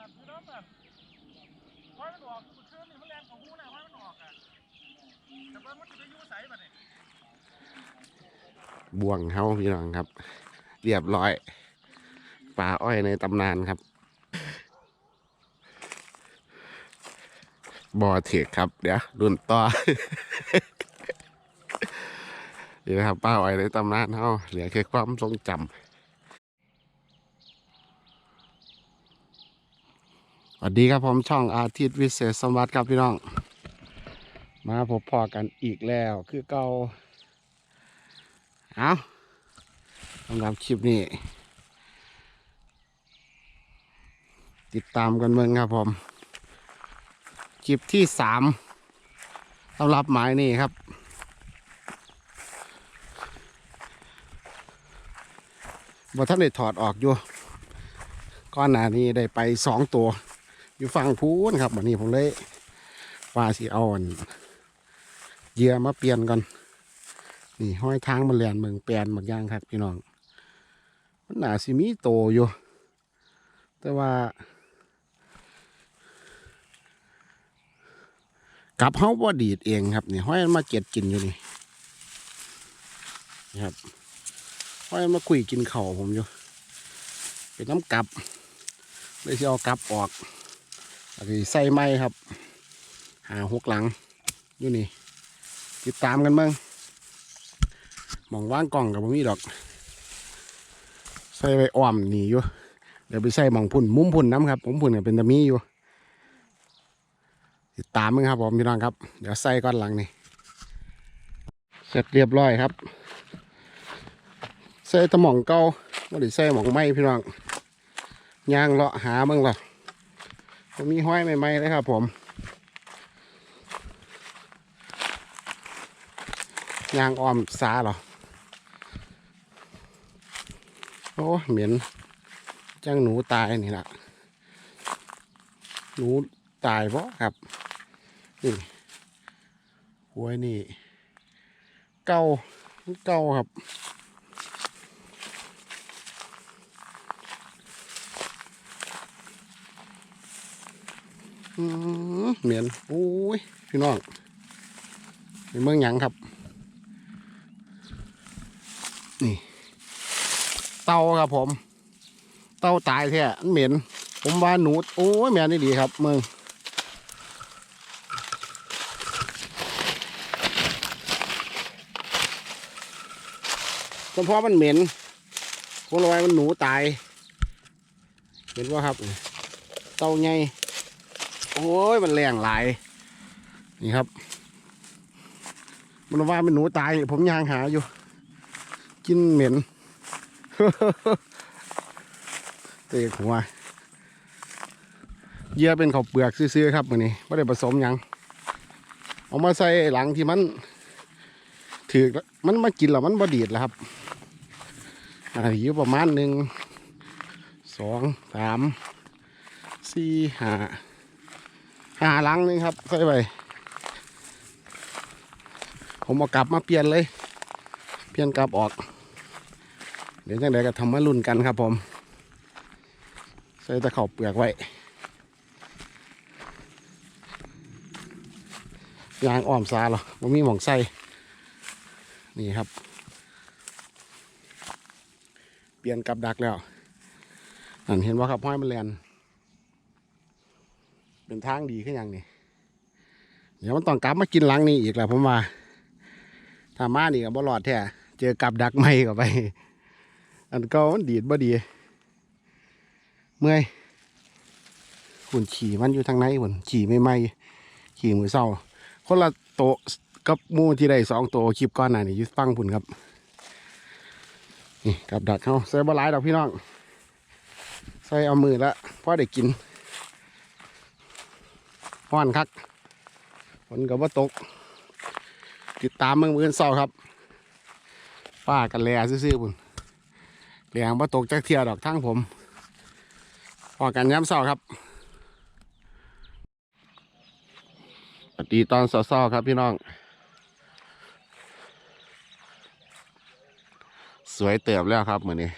นั่นคือน้ำนั่นว่ามันออกคือคลื่นนี่มันแรงของหูนะว่ามันออกอะแต่ว่ามันจะไปยู่ใสบัดนี้บ่วงเฮาพี่น้องครับ เรียบร้อยป่าอ้อยในตำนานครับบอเถกครับ เดี๋ยวรุ่นต่อนี่นะครับป้าอ้อยในตำนานเฮาเหลือแค่ความทรงจำ สวัสดีครับผมช่องอาทิตย์วิเศษสมบัติครับพี่น้อง มาพบพอกันอีกแล้วคือเก่าเอาสำหรับคลิปนี้ ติดตามกันเมืองครับผม คลิปที่สามสำหรับหมายนี่ครับบ่ท่านได้ถอดออกอยู่ก้อนหน้านี้ได้ไปสองตัว อยู่ฝั่งพูนครับวันนี้ผมเลยว่าสิเอาอันเยื่อมาเปลี่ยนก่อนนี่ห้อยทางมันแลนเมืองแปลนบางอย่างครับพี่น้อง มันหนาสิมีโตอยู่ แต่ว่า กับเฮาบ่ดีดเองครับนี่ห้อยมาเก็ดกินอยู่นี่นครับห้อยมาคุยกินเข่าผมอยู่ เป็นน้ำกับเลยที่เอากับออก ใส่ไม้ครับ หาหกหลังอยู่นี่ ติดตามกันเมืองมองว่างกล่องกับมีดอก ใส่ไปอ้อมหนีอยู่ เดี๋ยวไปใส่หมองพุ่น มุมพุ่นน้ำครับมุมพุ่นเนี่ยเป็นตะมีอยู่ ติดตามมึงครับผมพี่น้องครับ เดี๋ยวใส่ก้อนหลังนี่ เสร็จเรียบร้อยครับ ใส่ตะหม่องเก่าไม่ได้ใส่หม่องไม้พี่น้องย่างเลาะหามึงล่ะก็ มีห้อยใหม่ๆเลยครับผมยางอ้อมสาเหรอ โอ้เหม็นจังหนูตายนี่ละหนูตายเพราะครับ นี่หวยนี่ เก้าเก้าครับ เหม็นโอ้ยพี่น้องเป็นเมืองหยังครับ นี่ เต่าครับผม เต่าตายแท้มันเหม็น ผมว่าหนูโอ้ยแม่นี่ดีครับมึงเฉพาะมันเหม็นคนละไว้มันหนูตาย เห็นว่าครับ เต่าไง โอ้ยมันแรงหลาย นี่ครับ มันว่ามันหนูตาย ผมยางหาอยู่ กินเหม็นเตะหัวเยื่อเป็นข้าวเปลือกซื้อๆครับมือนี้ไม่ได้ผสมยังเอามาใส่หลังที่มันถือมันมากินแล้วมันบดีดแล้วครับอ่าอยู่ประมาณหนึ่งสองสามสี่ห้า หาหลังนึงครับใส่ไป ผมเอากลับมาเปลี่ยนเลย เปลี่ยนกลับออก เดี๋ยวจังใดก็ทำมารุ่นกันครับผมใส่ตะเข่าเปลือกไว้ยางอ้อมซาหรอมันมีหมองใส่นี่ครับ เปลี่ยนกับดักแล้วนั่นเห็นว่าครับห้อยมันแลน เป็นทางดีขึ้นยังนี่เดี๋ยวมันต้องกลับมากินหลังนี้อีกแหละผมว่าถ้ามานี่กับบรอดแท้เจอกับดักไม่เข้าไป อันก็มันดีดบ่ดี เมื่อยหุ่นขี่มันอยู่ทางในหุ่นขี่ไม่ไหมขี่มือเศร้า คนละโตกับมูที่ได้สองโตคลิปก้อนหน่ะนี่ยึดฟังพุ่นครับนี่กับดักเขาใส่บหลายดอกพี่น้องใส่เอามือละพ่อได้กิน ห้อนคักฝนกับว่าตก ติดตามเมืองมือนเศร้าครับป้ากันแลซื่อๆพุ่นเหลียงบ่ตกจากเทียดอกทั้งผมพอกันย้ำเศร้าครับสวัสดีตอนเศร้าๆครับพี่น้อง สวยเติบแล้วครับเหมือนนี้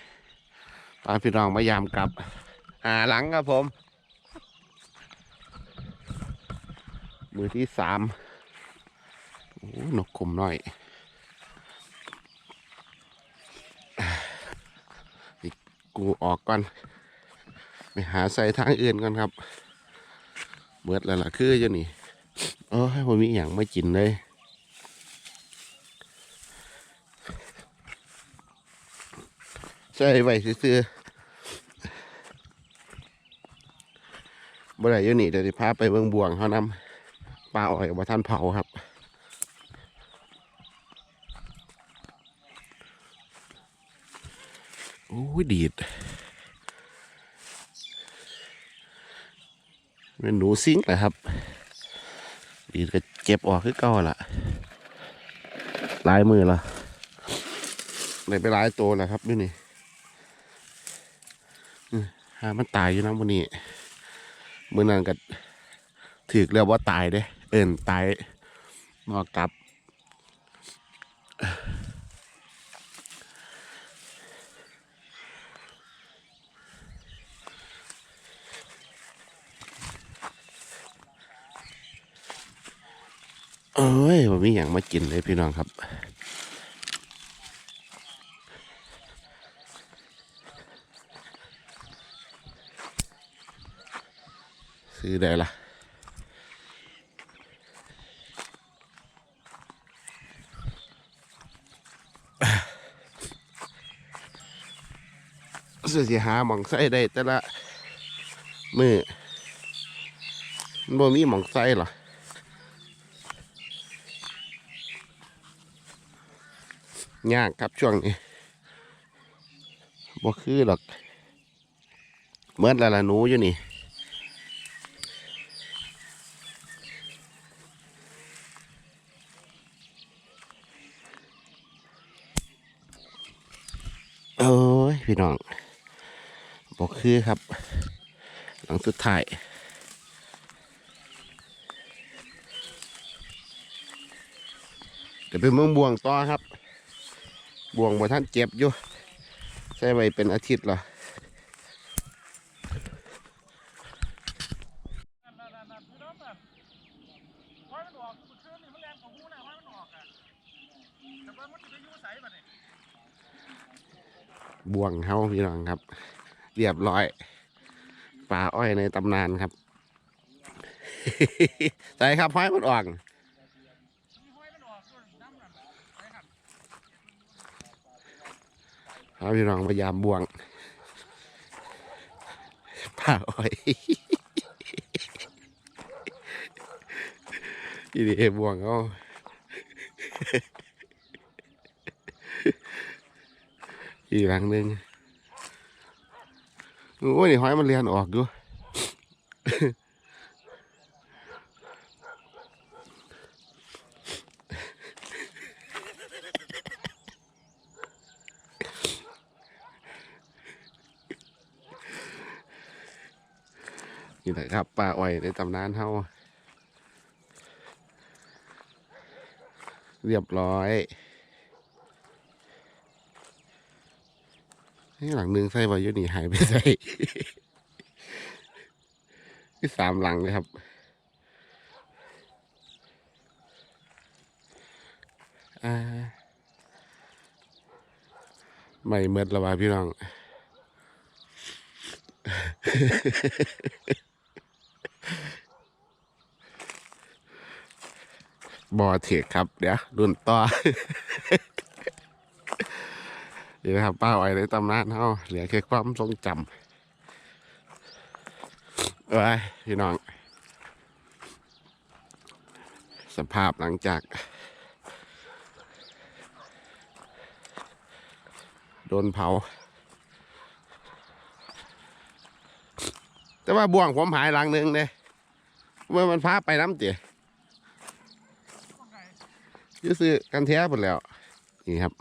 ตอนพี่น้องมายามกลับหาหลังครับผม มือที่สามโอ้นกขมหน้อย อีกกูออกก่อน ไปหาใส่ทางอื่นก่อนครับ เบิดแล้วล่ะคือจะนี่โอ้ผมมีอย่างไม่กินเลยใส่ไว้ซื้อบ่ได้อยู่นี่เดี๋ยวจะพาไปเบิ่งบวงเขานำ ปลาอ้อยว่าท่านเผาครับ โอ้ยดีดเป็นหนูซิงค์นะครับ ดีดก็เก็บออกคือเก่าละลายมือละเลยไปลายตัวล้วครับนี่นี่หามันตายอยู่นะวันนี้ มือนั้นก็ถือเรียกว่าตายเด้ เอินไตายมอกลับ เอ้ยผมมีอย่างมากินเลยพี่น้องครับซื้อได้ละ เสื้อสีหาหมองใส่ได้แต่ละมือมันบ่มีหมองใส่หรอยากครับช่วงนี้บ่คือหรอกเมื่อละละหนูอยู่นี่โอ้ยพี่น้อง ก็คือครับ หลังสุดท้ายเดี๋ยวไเมืองบ่วงต่อครับบ่วงบ่ท่านเจ็บอยู่ ใช่ไหมเป็นอาทิตย์หรอบ่วงเขาพี่น้องครับ เรียบร้อยปลาอ้อยในตำนานครับใส่ครับห้อยมันออกมีห้อยมันออกด้วยน้ำนั่นไปหันเอาพี่น้องพยายามบวงปลาอ้อยอีดีบวงเขาอีกหลังหนึ่ง โอ้ยนี่หอยมันเรียนออกอยู่นี่แหละครับปลาอ้อยในตำนานเฮาเรียบร้อย นี่หลังนึงใส่ไว้อยู่นี่หายไปใส่ที่สามหลังเลยครับอ่าไม่เมดละวาพี่น้องบอเทกครับ เดี๋ยวรุ่นต่อ ดีนะครับป้าไว้ในตำนานเฮาเหลือแค่ความทรงจำเอ้ยพี่น้อง สภาพหลังจาก โดนเผา แต่ว่าบ่วงผมหายหลังหนึ่งเลยเมื่อมันพาไปน้ำเตี๋ยยื้อซื้อกันแท้หมดแล้ว นี่ครับ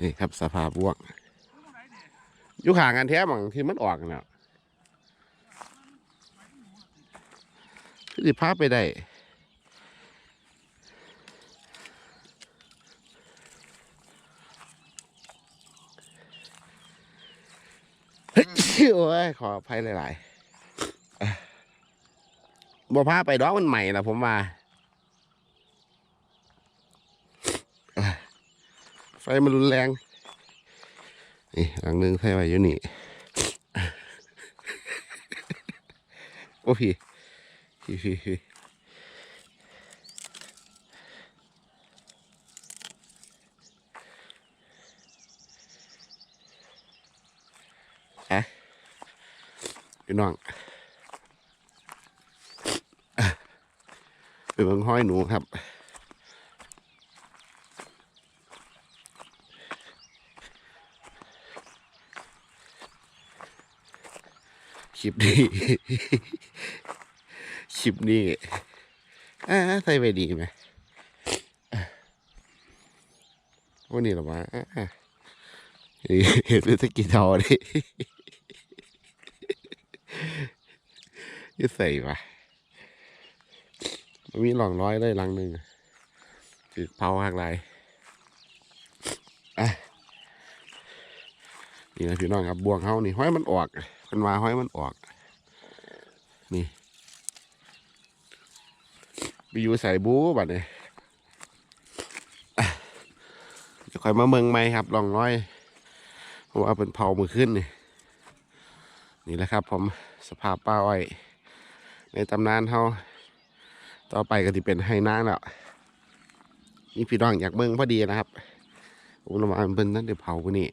นี่ครับสภาพบ่วงรู้ตรงไหนเนี่ยอยู่ห่างกันแท้หมองที่มันออกนั่นแหล้วคือสิพาไปได้เฮ้ยโอ้ยขออภัยหลายๆเอ้ยบ่พาไปดอกมันใหม่ละผมว่าเอ้ยไฟ มันรุนแรงนี่หลังนึงใส่ไว้อยู่นี่โอ้พี่พี่พี่พี่อะพี่น้องไปเบิ่งห้อยหนูครับ คลิปนี้ คลิปนี้อ่าใส่ไปดีไหมอะวันนี้หรอวะอะอะเห็นเป็นสกินทอดิจะใส่ปะมันมีหลองร้อยได้ลังหนึ่งถือเผาหักไระ นี่นะพี่น้องครับบวงเขานี่ห้อยมันออกเป็นว่าห้อยมันออก นี่ไปอยู่ใส่บู๊บัดเนี่ยจะคอยมาเมืองไหมครับลองร้อยเพราะว่าเป็นเผามือขึ้นนี่นี่แหละครับ ผมสภาพป้าอ้อย ในตำนานเขาต่อไปก็จะเป็นไฮนาแล้วนี่พี่น้องอยากเมืองพอดีนะครับผมระวังเป็นนั่นเดี๋ยวเผาพวกนี้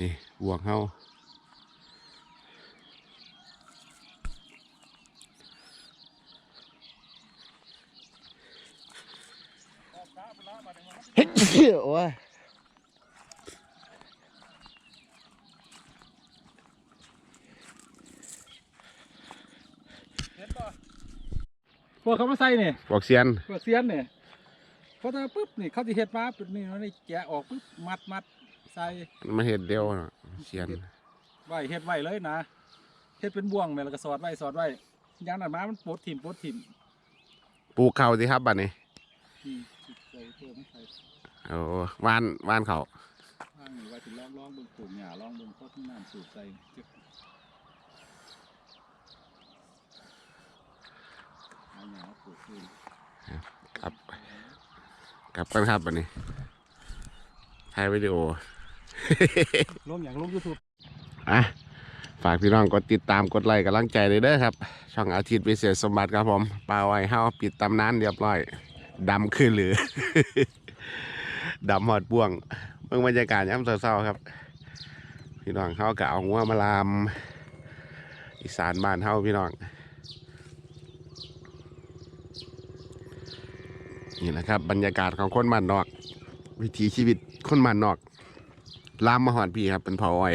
นี่บวกเขาเฮ้ยโอ้ยเห็นป่ะพวกเขามาใส่เนี่ยบอกเซียนพวกเสียนเนี่ยพอถ้าปุ๊บนี่เขาจะเห็ดมาปุ๊บนี่เขาได้แกะออกปุ๊บมัดมัด ใส่มาเห็ดเดียวน่ะเซียนไว้เห็ดไว้เลยนะเห็ดเป็นบ่วงแม่แล้วก็สอดไว้สอดไว้ยางนั้นมามันปลดถิ่มปลดถิ่มปลูกเขาสิครับบัดนี้อืมใส่เพิ่มใส่เอาวานวานเขาข้างนี้ไว้ถึงลองลองเบิ่งปลูกหญ้าลองเบิ่งพดน้ำสูบใส่เจ็บเอาหญ้ามาปลูกคืนครับกลับกันครับบัดนี้ถ่ายวิดีโอ ลงอย่างลงยูทูบอะฝากพี่น้องกดติดตามกดไลค์กำลังใจเลยเด้อครับ ช่องอาทิตย์วิเศษสมบัติครับผมปลาไว้เฮาปิดตำนานเรียบร้อยดำขึ้นหรือดำหอดบ่วงเมื่อบรรยากาศย้ำเศร้าๆครับ พี่น้องเขากะเอางัวมาลามอีสานบ้านเฮาพี่น้องนี่แหละครับ บรรยากาศของคนบ้านนอก วิถีชีวิตคนบ้านนอก ลามมาหอดพี่ครับ เป็นเผาอ้อย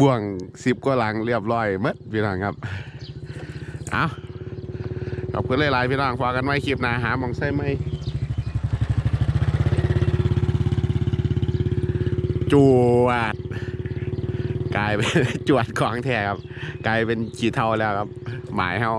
บ่วงสิบกว่าหลังเรียบร้อยมัดพี่น้องครับ เอาขอบคุณหลายๆพี่น้องพอกันไว้คลิปหนาหามองใส่ไหมจวด กลายเป็นจวดของแท้ครับ กลายเป็นขีเทาแล้วครับ หมายเฮา